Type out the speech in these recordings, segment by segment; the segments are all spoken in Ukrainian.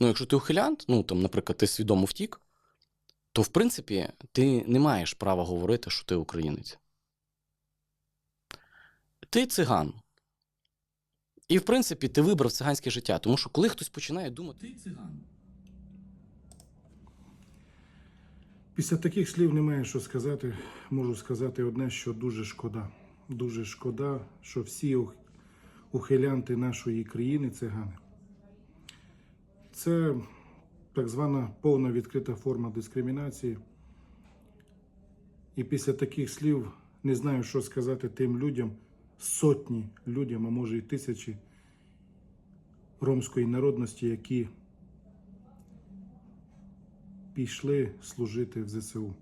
Ну, якщо ти ухилянт, ну там, наприклад, ти свідомо втік, то в принципі ти не маєш права говорити, що ти українець. Ти циган. І, в принципі, ти вибрав циганське життя. Тому що коли хтось починає думати, ти циган. Після таких слів немає що сказати. Можу сказати одне, що дуже шкода. Дуже шкода, що всі ухилянти нашої країни цигани. Це так звана повна відкрита форма дискримінації. І після таких слів не знаю, що сказати тим людям, сотні людям, а може і тисячі ромської народності, які пішли служити в ЗСУ.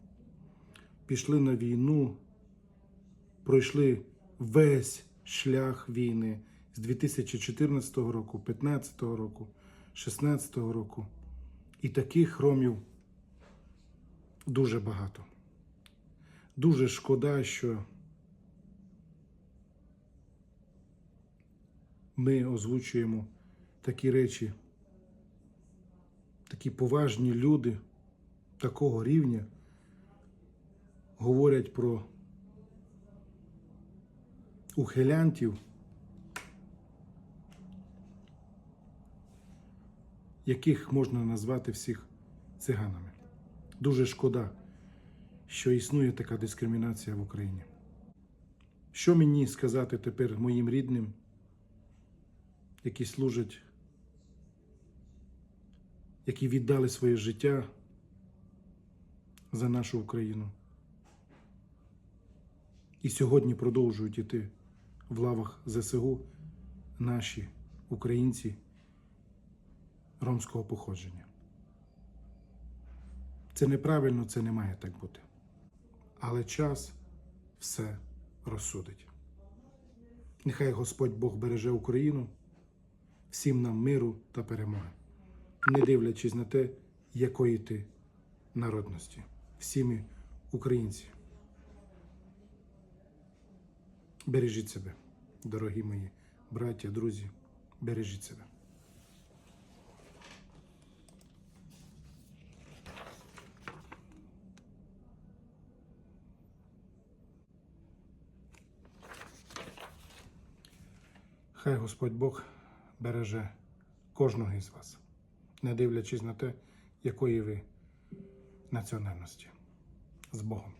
Пішли на війну, пройшли весь шлях війни з 2014 року, 2015 року, 2016 року. І таких ромів дуже багато. Дуже шкода, що ми озвучуємо такі речі, такі поважні люди такого рівня говорять про ухилянтів, яких можна назвати всіх циганами. Дуже шкода, що існує така дискримінація в Україні. Що мені сказати тепер моїм рідним, які служать, які віддали своє життя за нашу Україну. І сьогодні продовжують іти в лавах ЗСУ наші українці ромського походження. Це неправильно, це не має так бути. Але час все розсудить. Нехай Господь Бог береже Україну, всім нам миру та перемоги, не дивлячись на те, якої ти народності. Всі українці. Бережіть себе, дорогі мої браття, друзі, бережіть себе. Хай Господь Бог береже кожного із вас, не дивлячись на те, якої ви національності. З Богом.